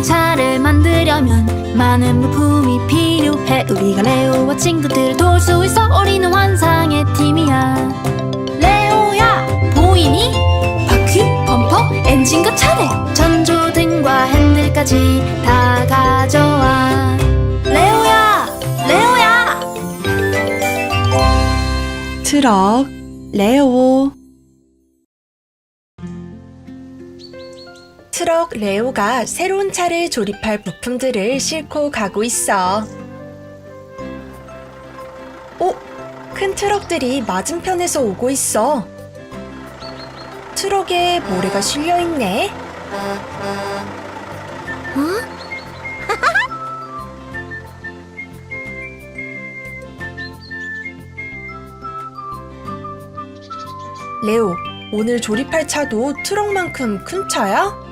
커다란 차를 만들려면 많은 부품이 필요해. 우리가 레오와 친구들을 도울 수 있어. 우리는 환상의 팀이야. 레오야 보이니? 바퀴, 범퍼, 엔진과 차대 전조등과 핸들까지 다 가져와. 레오야 레오야! 트럭 레오 트럭 레오가 새로운 차를 조립할 부품들을 싣고 가고 있어. 오, 큰 트럭들이 맞은편에서 오고 있어. 트럭에 모래가 실려 있네. 레오, 오늘 조립할 차도 트럭만큼 큰 차야?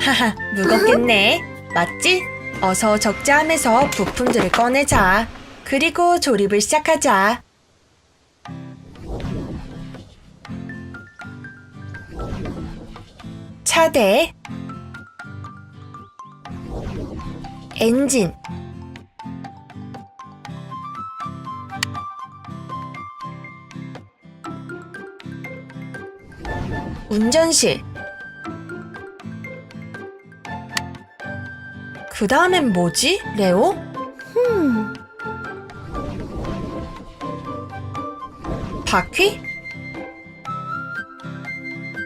하하, 무겁겠네. 맞지? 어서 적재함에서 부품들을 꺼내자. 그리고 조립을 시작하자. 차대, 엔진, 운전실. 그 다음엔 뭐지, 레오? 흠. 바퀴?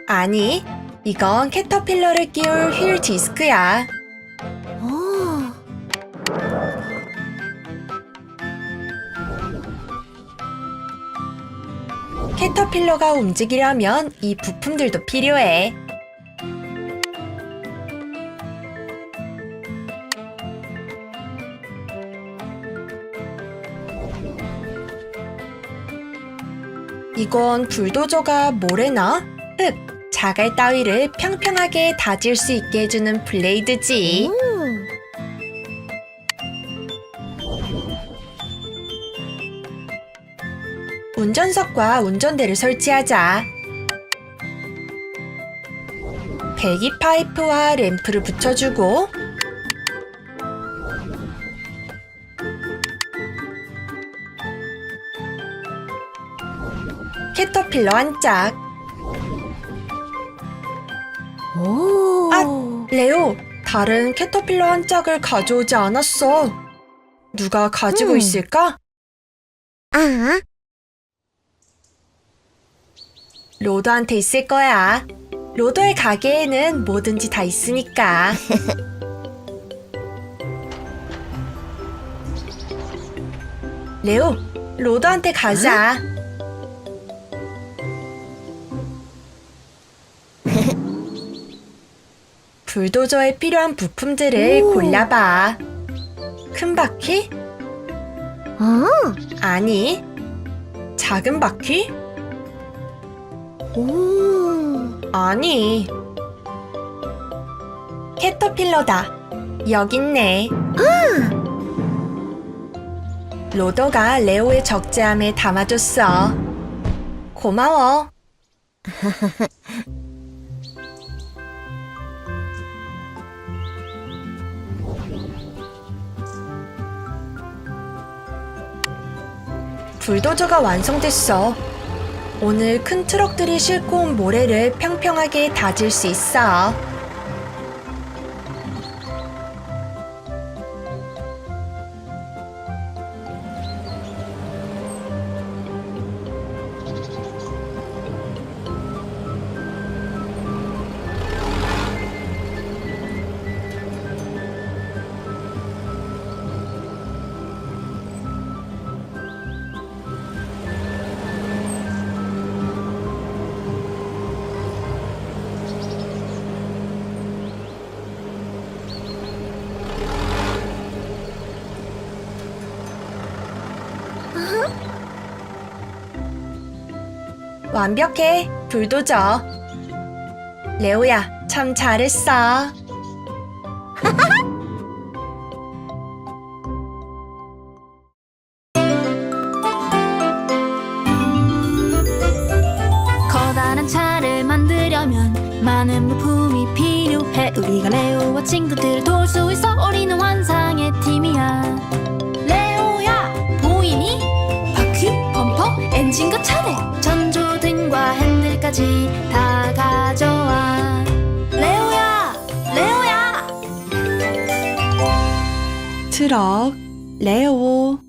아니, 이건 캐터필러를 끼울 휠 디스크야. 캐터필러가 움직이려면 이 부품들도 필요해. 이건 불도저가 모래나 흙, 자갈 따위를 평평하게 다질 수 있게 해주는 블레이드지. 운전석과 운전대를 설치하자. 배기 파이프와 램프를 붙여주고 캐터필러 한 짝. 오 아, 레오, 다른 캐터필러 한 짝을 가져오지 않았어. 누가 가지고 음. 있을까? 아 로더한테 있을 거야. 로더의 가게에는 뭐든지 다 있으니까. 레오, 로더한테 가자. 불도저에 필요한 부품들을 오. 골라봐. 큰 바퀴? 아, 아니. 작은 바퀴? 오. 아니. 캐터필러다. 여기 있네. 로더가 레오의 적재함에 담아줬어. 고마워. 불도저가 완성됐어. 오늘 큰 트럭들이 싣고 온 모래를 평평하게 다질 수 있어. 완벽해, 불도저. 레오야, 참 잘했어. 것까지 다 가져와. 레오야 레오야. 트럭 레오.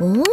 おお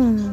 Hmm.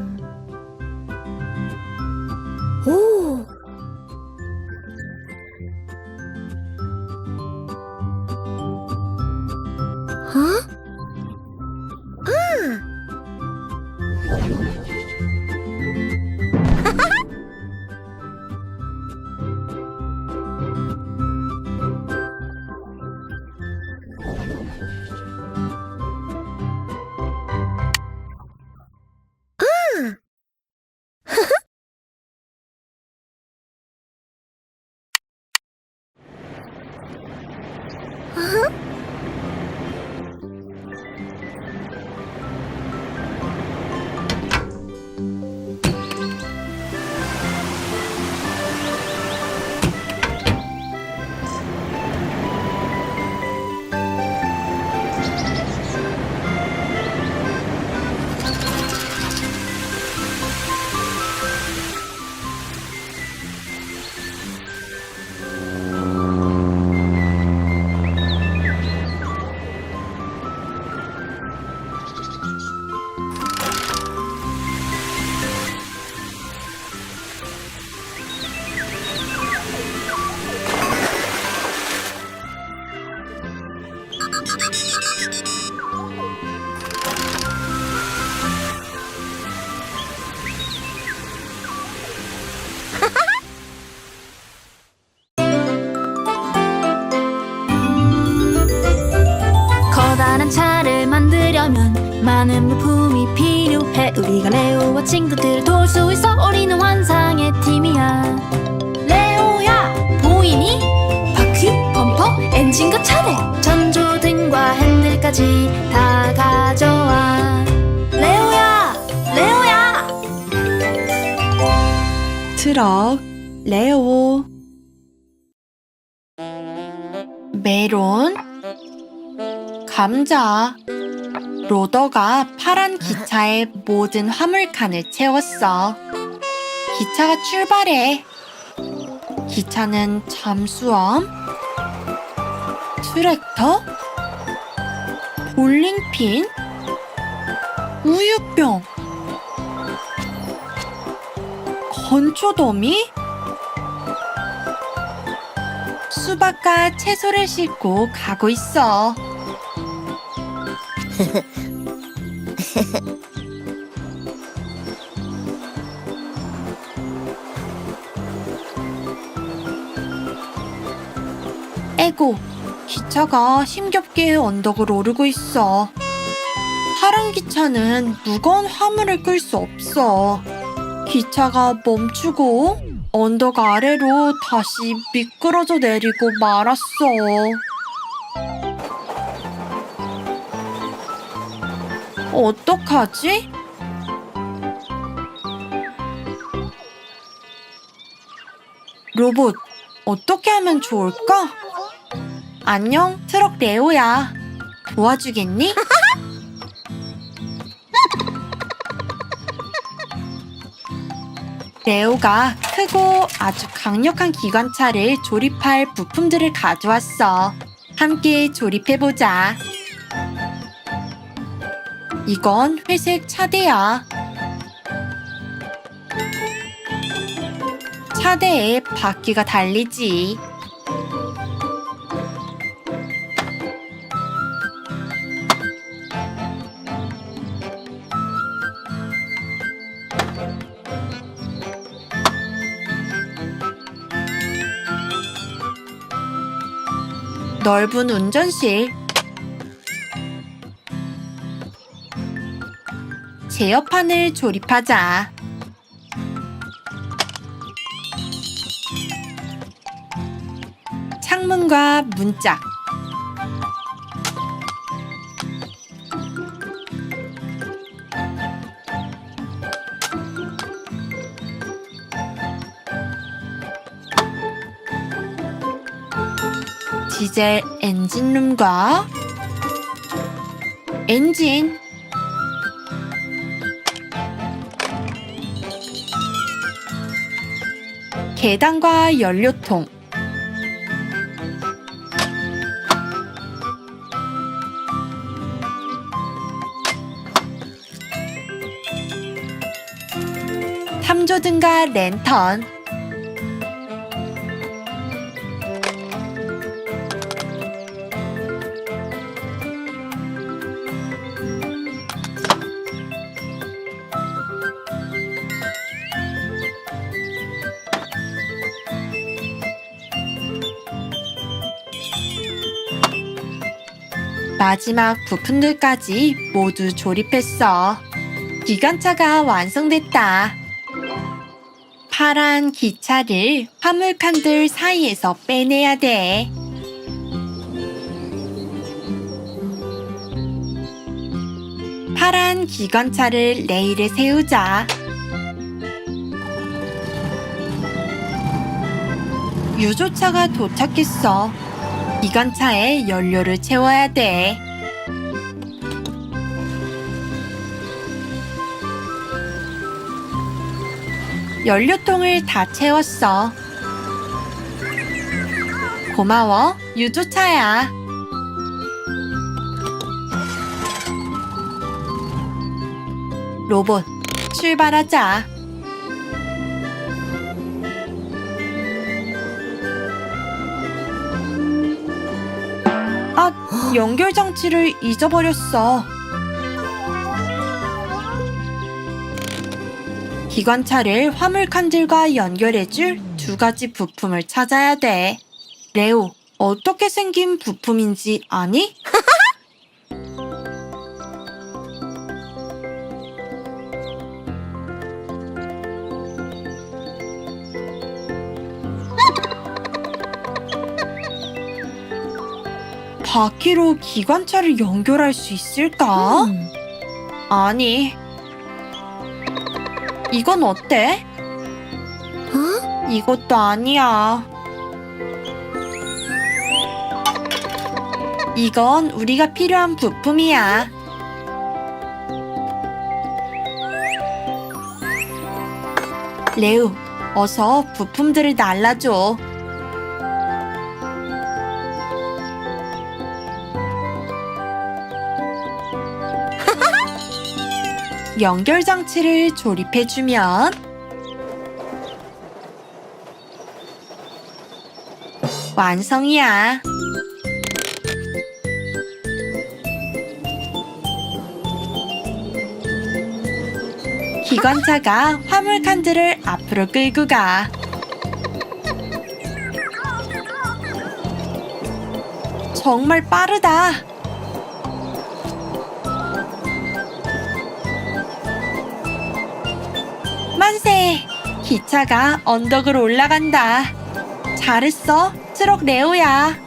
하려면 많은 물품이 필요해. 우리가 레오와 친구들을 도울 수 있어. 우리는 환상의 팀이야. 레오야 보이니? 바퀴, 범퍼, 엔진과 차례. 전조등과 핸들까지 다 가져와. 레오야 레오야! 트럭 레오. 메론 감자. 로더가 파란 기차에 모든 화물칸을 채웠어. 기차가 출발해. 기차는 잠수함, 트랙터, 볼링핀, 우유병, 건초더미? 수박과 채소를 싣고 가고 있어. 에고, 기차가 힘겹게 언덕을 오르고 있어. 파란 기차는 무거운 화물을 끌 수 없어. 기차가 멈추고 언덕 아래로 다시 미끄러져 내리고 말았어. 어떡하지? 로봇, 어떻게 하면 좋을까? 안녕, 트럭 레오야. 도와주겠니? 레오가 크고 아주 강력한 기관차를 조립할 부품들을 가져왔어. 함께 조립해보자. 이건 회색 차대야. 차대에 바퀴가 달리지. 넓은 운전실. 제어판을 조립하자. 창문과 문짝. 디젤 엔진룸과 엔진 계단과 연료통. 탐조등과 랜턴 마지막 부품들까지 모두 조립했어. 기관차가 완성됐다. 파란 기차를 화물칸들 사이에서 빼내야 돼. 파란 기관차를 레일에 세우자. 유조차가 도착했어. 기관차에 연료를 채워야 돼. 연료통을 다 채웠어. 고마워, 유조차야. 로봇, 출발하자. 아, 연결 장치를 잊어버렸어. 기관차를 화물 칸들과 연결해줄 두 가지 부품을 찾아야 돼. 레오, 어떻게 생긴 부품인지 아니? 바퀴로 기관차를 연결할 수 있을까? 음. 아니. 이건 어때? 어? 이것도 아니야. 이건 우리가 필요한 부품이야. 레우, 어서 부품들을 날라줘. 연결 장치를 조립해주면 완성이야. 기관차가 화물 칸들을 앞으로 끌고 가. 정말 빠르다. 기차가 언덕으로 올라간다. 잘했어, 트럭 레오야.